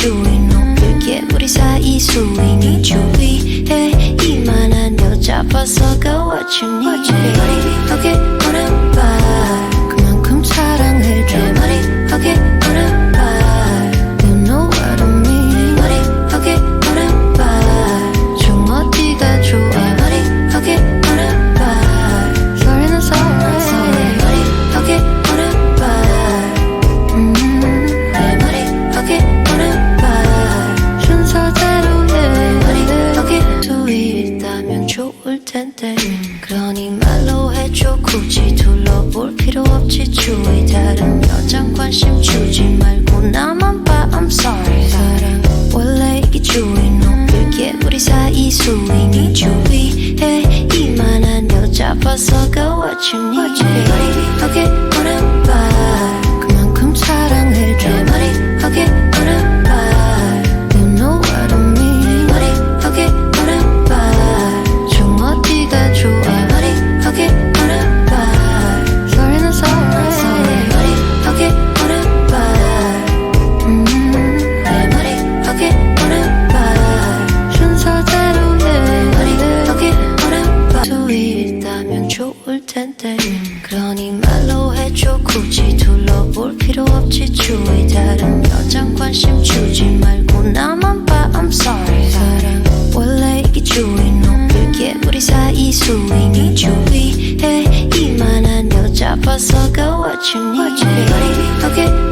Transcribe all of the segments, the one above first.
주위 높을게 우리 사이 수위니 주위에 이만한 여자 봐서 가 What you need 텐데. 그러니 말로 해줘. 굳이 둘러볼 필요 없지. 주위 다른 여잔 관심 주지 말고 나만 봐. I'm sorry. 사랑 원래 이 주위 높일게 우리 사이 스윙이 주위에 이만한 여자 벗어가 what you need 머리 어깨 오른발 그만큼 사랑해줘 내 머리 좋을 텐데. 그러니 말로 해줘. 굳이 둘러볼 필요 없지. 주위 다른 여잔 관심 주지 말고 나만 봐. I'm sorry. 사랑 원래 이 주위 높일게 우리 사이 스윙이 주위에 이만한 여자 벗어가 what you need. 머리 어깨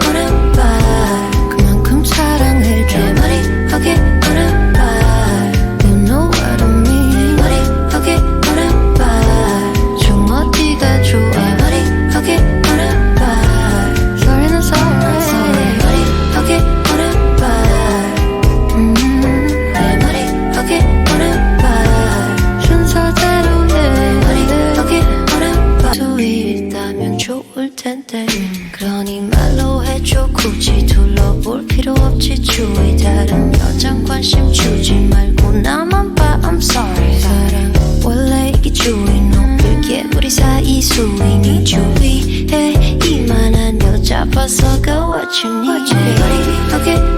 텐데. 그러니 말로 해줘. 굳이 둘러볼 필요 없지. 주위 다른 여잔 관심 주지 말고 나만 봐. I'm sorry. 사랑 원래 이 주위 높일게 우리 사이 스윙이 주위에 이만한 여자 벗어가 what you need. 오른발